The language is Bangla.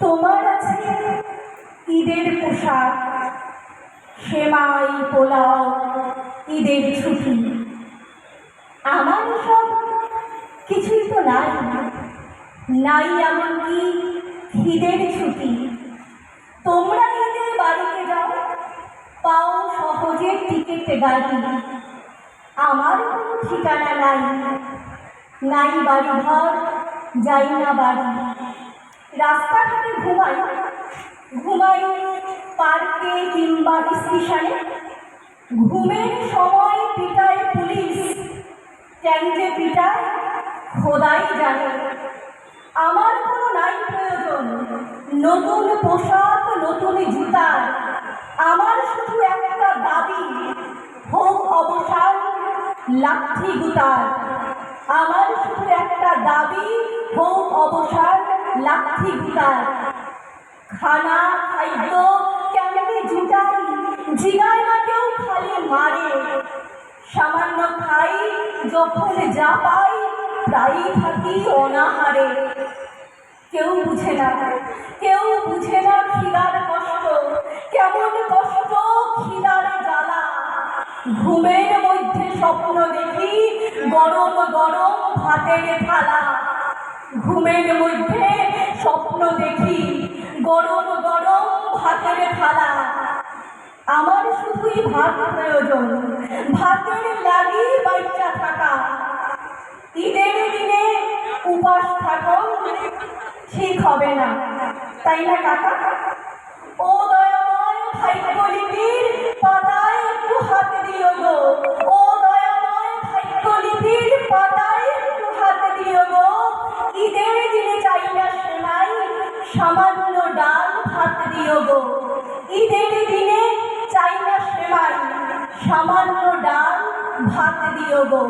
তোমার আছে ঈদের পোশাক? সেমাই, পোলাও, ঈদের ছুটি। আমার সব কিছুই তো নাই। নাই এমনকি ঈদের ছুটি? তোমরা ঈদে বাড়িতে যাও, পাও সহজে টিকিট গাড়ি। আমার কোনো ঠিকানা নাই। নাই বাড়ি ঘর, যাই না বাড়ি। রাস্তাঘাটে ঘুমাই ঘুমাই পার্কে কিংবা স্টেশনে। ঘুমের সময় পিটায় পুলিশ, ট্যাঙ্কে পিটায় খোদাই জানে। আমার কোনো নাই প্রয়োজন, নতুন পোশাক, নতুন জুতা। আমার শুধু একটা দাবি হোক অবসান লাঠি গুতার। আমার শুধু একটা দাবি হোক অবসান লাঠি গুতার খানা খাদ্য কেমনে জুটাই জিগায় না কেউ খালি মারে। সামান্য খাই যখন যা পাই, প্রায়ই থাকি অনাহারে। কেউ বুঝে না, কেউ বুঝে না খিদার কষ্ট। কেমন কষ্ট খিদার জ্বালা। ঘুমের মধ্যে স্বপ্ন দেখি, গরম ভাতের থালা, ঘুমের মধ্যে স্বপ্ন দেখি গরম গরম ভাতের থালা। আমার শুধুই ভাত প্রয়োজন, ভাতের লাগি বাচ্চা থাকা। ঈদের দিনে উপাস থাকো, ঠিক হবে না, তাই না কাকা? ও দয়াময় ভাগ্যলিপির পাতায় ঈদের দিনে চাই না সেনাই সামান্য ডাল ভাত দিও গো। ঈদের দিনে চাই না সেমাই, সামান্য ডাল ভাত দিও গো।